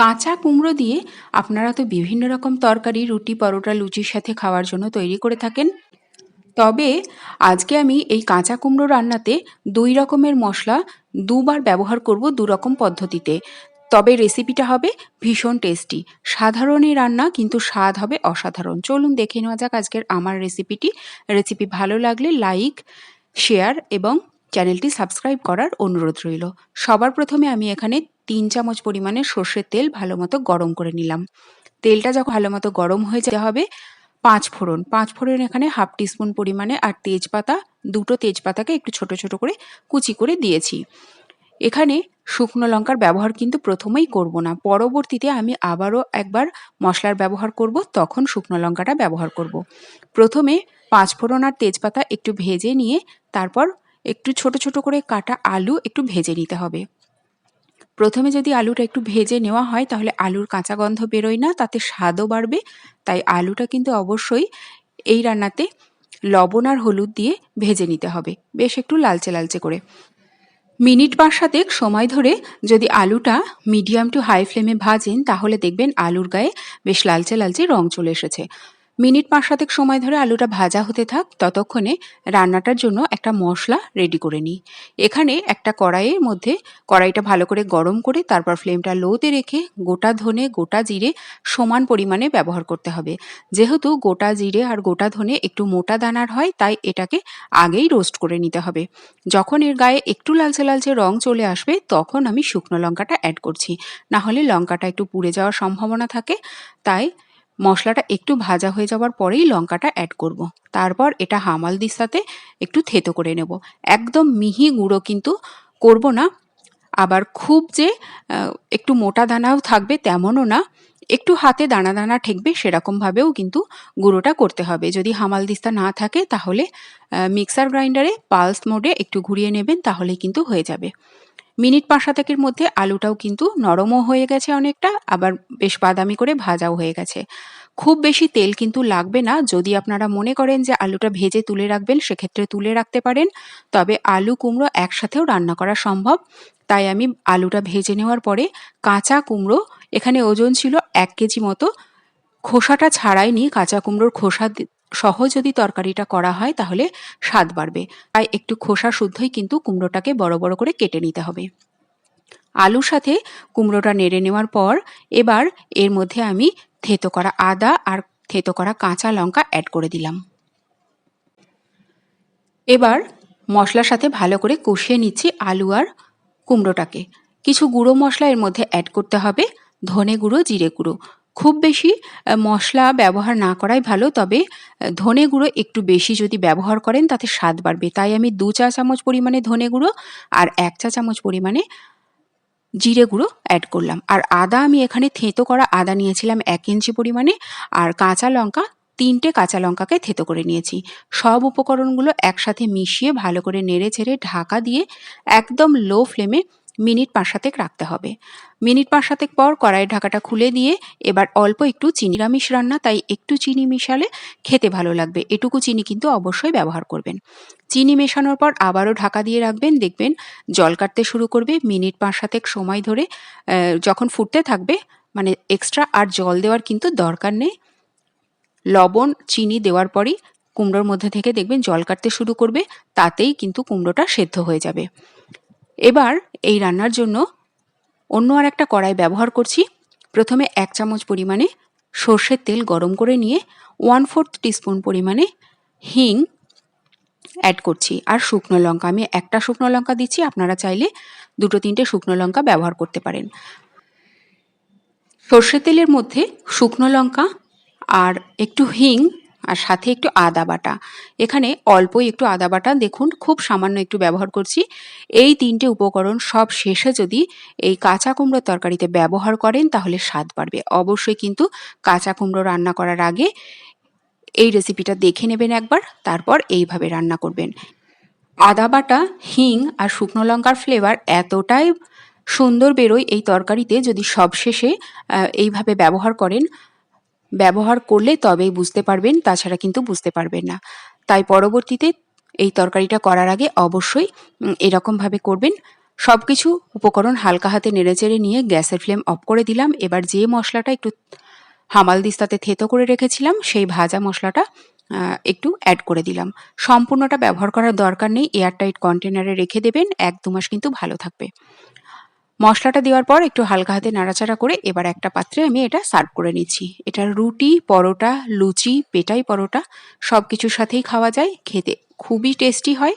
কাঁচা কুমড়ো দিয়ে আপনারা তো বিভিন্ন রকম তরকারি, রুটি, পরোটা, লুচির সাথে খাওয়ার জন্য তৈরি করে থাকেন। তবে আজকে আমি এই কাঁচা কুমড়ো রান্নাতে দুই রকমের মশলা দুবার ব্যবহার করব দু রকম পদ্ধতিতে। তবে রেসিপিটা হবে ভীষণ টেস্টি সাধারণই রান্না, কিন্তু স্বাদ হবে অসাধারণ। চলুন দেখে নেওয়া যাক আজকের আমার রেসিপিটি রেসিপি ভালো লাগলে লাইক শেয়ার এবং চ্যানেলটি সাবস্ক্রাইব করার অনুরোধ রইল। সবার প্রথমে আমি এখানে তিন চামচ পরিমাণে সর্ষের তেল ভালো মতো গরম করে নিলাম। তেলটা যখন ভালো মতো গরম হয়ে যেতে হবে পাঁচ ফোড়ন। পাঁচ ফোড়ন এখানে হাফ টিস্পুন পরিমাণে আর তেজপাতা, দুটো তেজপাতাকে একটু ছোট ছোট করে কুচি করে দিয়েছি। এখানে শুকনো লঙ্কার ব্যবহার কিন্তু প্রথমেই করব না। পরবর্তীতে আমি আবারও একবার মশলার ব্যবহার করব, তখন শুকনো লঙ্কাটা ব্যবহার করব। প্রথমে পাঁচ ফোড়ন আর তেজপাতা একটু ভেজে নিয়ে, তারপর একটু ছোট ছোট করে কাটা আলু একটু ভেজে নিতে হবে। প্রথমে যদি আলুটা একটু ভেজে নেওয়া হয়, তাহলে আলুর কাঁচা গন্ধ বেরোয় না, তাতে স্বাদও বাড়বে। তাই আলুটা কিন্তু অবশ্যই এই রান্নাতে লবণ আর হলুদ দিয়ে ভেজে নিতে হবে। বেশ একটু লালচে লালচে করে। মিনিট পাঁচ সাতেক সময় ধরে যদি আলুটা মিডিয়াম টু হাই ফ্লেমে ভাজেন, তাহলে দেখবেন আলুর গায়ে বেশ লালচে লালচে রং চলে এসেছে। মিনিট পাঁচ সাতেক সময় ধরে আলুটা ভাজা হতে থাক, ততক্ষণে রান্নাটার জন্য একটা মশলা রেডি করে নিই। এখানে একটা কড়াইয়ের মধ্যে কড়াইটা ভালো করে গরম করে তারপর ফ্লেমটা লোতে রেখে গোটা ধনে, গোটা জিরে সমান পরিমাণে ব্যবহার করতে হবে। যেহেতু গোটা জিরে আর গোটা ধনে একটু মোটা দানার হয়, তাই এটাকে আগেই রোস্ট করে নিতে হবে। যখন এর গায়ে একটু লালচে লালচে রং চলে আসবে, তখন আমি শুকনো লঙ্কাটা অ্যাড করছি। না হলে লঙ্কাটা একটু পুড়ে যাওয়ার সম্ভাবনা থাকে, তাই মশলাটা একটু ভাজা হয়ে যাওয়ার পরেই লঙ্কাটা অ্যাড করব। তারপর এটা হামাল দিস্তাতে একটু থেতো করে নেব। একদম মিহি গুঁড়ো কিন্তু করব না। আবার খুব যে একটু মোটা দানাও থাকবে তেমনও না। একটু হাতে দানা দানা ঠেকবে সেরকমভাবেও কিন্তু গুঁড়োটা করতে হবে। যদি হামাল দিস্তা না থাকে তাহলে মিক্সার গ্রাইন্ডারে পালস মোডে একটু ঘুরিয়ে নেবেন তাহলে কিন্তু হয়ে যাবে। মিনিট পাঁচ সাতেকের মধ্যে আলুটাও কিন্তু নরমও হয়ে গেছে অনেকটা, আবার বেশ বাদামি করে ভাজাও হয়ে গেছে। খুব বেশি তেল কিন্তু লাগবে না, যদি আপনারা মনে করেন যে আলুটা ভেজে তুলে রাখবেন সেক্ষেত্রে তুলে রাখতে পারেন, তবে আলু কুমড়ো একসাথেও রান্না করা সম্ভব। তাই আমি আলুটা ভেজে নেওয়ার পরে কাঁচা কুমড়ো, এখানে ওজন ছিল এক কেজি মতো, খোসাটা ছাড়াইনি কাঁচা কুমড়োর খোসা সহ যদি তরকারিটা করা হয়, তাহলে স্বাদ বাড়বে। তাই একটু খোসা শুদ্ধই কিন্তু কুমড়োটাকে বড় বড় করে কেটে নিতে হবে। আলুর সাথে কুমড়োটা নেড়ে নেওয়ার পর, এবার এর মধ্যে আমি থেতো করা আদা আর থেতো করা কাঁচা লঙ্কা অ্যাড করে দিলাম। এবার মশলার সাথে ভালো করে কষিয়ে নিচ্ছি আলু আর কুমড়োটাকে। কিছু গুঁড়ো মশলা এর মধ্যে অ্যাড করতে হবে। ধনে গুঁড়ো, জিরে গুঁড়ো। খুব বেশি মশলা ব্যবহার না করাই ভালো, তবে ধনে গুঁড়ো একটু বেশি যদি ব্যবহার করেন তাতে স্বাদ বাড়বে। তাই আমি দু চা চামচ পরিমাণে ধনে গুঁড়ো আর এক চা চামচ পরিমাণে জিরে গুঁড়ো অ্যাড করলাম। আর আদা আমি এখানে থেঁতো করা আদা নিয়েছিলাম এক ইঞ্চি পরিমাণে আর কাঁচা লঙ্কা, তিনটে কাঁচা লঙ্কাকে থেতো করে নিয়েছি। সব উপকরণগুলো একসাথে মিশিয়ে ভালো করে নেড়ে ছেড়ে ঢাকা দিয়ে একদম লো ফ্লেমে মিনিট পাঁচ সাতেক রাখতে হবে। মিনিট পাঁচ সাতেক পর কড়াইয়ের ঢাকাটা খুলে দিয়ে এবার অল্প একটু চিনি। নিরামিষ রান্না, তাই একটু চিনি মিশালে খেতে ভালো লাগবে। এটুকু চিনি কিন্তু অবশ্যই ব্যবহার করবেন। চিনি মেশানোর পর আবারও ঢাকা দিয়ে রাখবেন। দেখবেন জল কাটতে শুরু করবে। মিনিট পাঁচ সাতেক সময় ধরে যখন ফুটতে থাকবে মানে এক্সট্রা আর জল দেওয়ার কিন্তু দরকার নেই। লবণ, চিনি দেওয়ার পরই কুমড়োর মধ্যে থেকে দেখবেন জল কাটতে শুরু করবে। তাতেই কিন্তু কুমড়োটা সেদ্ধ হয়ে যাবে। এবার এই রান্নার জন্য অন্য আর একটা কড়াই ব্যবহার করছি। প্রথমে এক চামচ পরিমাণে সর্ষের তেল গরম করে নিয়ে ওয়ান ফোর্থ টিস্পুন পরিমাণে হিং অ্যাড করছি। আর শুকনো লঙ্কা, আমি একটা শুকনো লঙ্কা দিচ্ছি, আপনারা চাইলে দুটো তিনটে শুকনো লঙ্কা ব্যবহার করতে পারেন। সর্ষের তেলের মধ্যে শুকনো লঙ্কা আর একটু হিং আর সাথে একটু আদা বাটা। এখানে অল্পই একটু আদা বাটা। দেখুন, খুব সামান্য একটু ব্যবহার করছি। এই তিনটে উপকরণ সব শেষে যদি এই কাঁচা কুমড়োর তরকারিতে ব্যবহার করেন, তাহলে স্বাদ বাড়বে। অবশ্যই কিন্তু কাঁচা কুমড়ো রান্না করার আগে এই রেসিপিটা দেখে নেবেন একবার, তারপর এইভাবে রান্না করবেন। আদা বাটা, হিং আর শুকনো লঙ্কার ফ্লেভার এতটাই সুন্দর বেরোয় এই তরকারিতে যদি সবশেষে এইভাবে ব্যবহার করেন ব্যবহার করলে তবেই বুঝতে পারবেন, তাছাড়া কিন্তু বুঝতে পারবেন না। তাই পরবর্তীতে এই তরকারিটা করার আগে অবশ্যই এরকমভাবে করবেন। সব কিছু উপকরণ হালকা হাতে নেড়েচেড়ে নিয়ে গ্যাসের ফ্লেম অফ করে দিলাম। এবার যে মশলাটা একটু হামাল দিস্তাতে থেতো করে রেখেছিলাম, সেই ভাজা মশলাটা একটু অ্যাড করে দিলাম। সম্পূর্ণটা ব্যবহার করার দরকার নেই, এয়ারটাইট কন্টেনারে রেখে দেবেন। এক দু মাস কিন্তু ভালো থাকবে। মশলাটা দেওয়ার পর একটু হালকা হাতে নাড়াচাড়া করে এবার একটা পাত্রে আমি এটা সার্ভ করে নিচ্ছি। এটা রুটি, পরোটা, লুচি, পেটাই পরোটা সব কিছুর সাথেই খাওয়া যায়, খেতে খুবই টেস্টি হয়।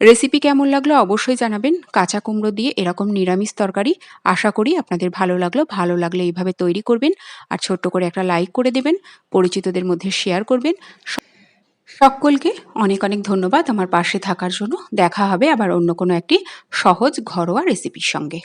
রেসিপি কেমন লাগল অবশ্যই জানাবেন। কাঁচা কুমড়ো দিয়ে এরকম নিরামিষ তরকারি আশা করি আপনাদের ভালো লাগল। ভালো লাগলে এইভাবে তৈরি করবেন আর ছোট্ট করে একটা লাইক করে দেবেন, পরিচিতদের মধ্যে শেয়ার করবেন। সকলকে অনেক অনেক ধন্যবাদ আমার পাশে থাকার জন্য। দেখা হবে আবার অন্য কোনো একটি সহজ ঘরোয়া রেসিপির সঙ্গে।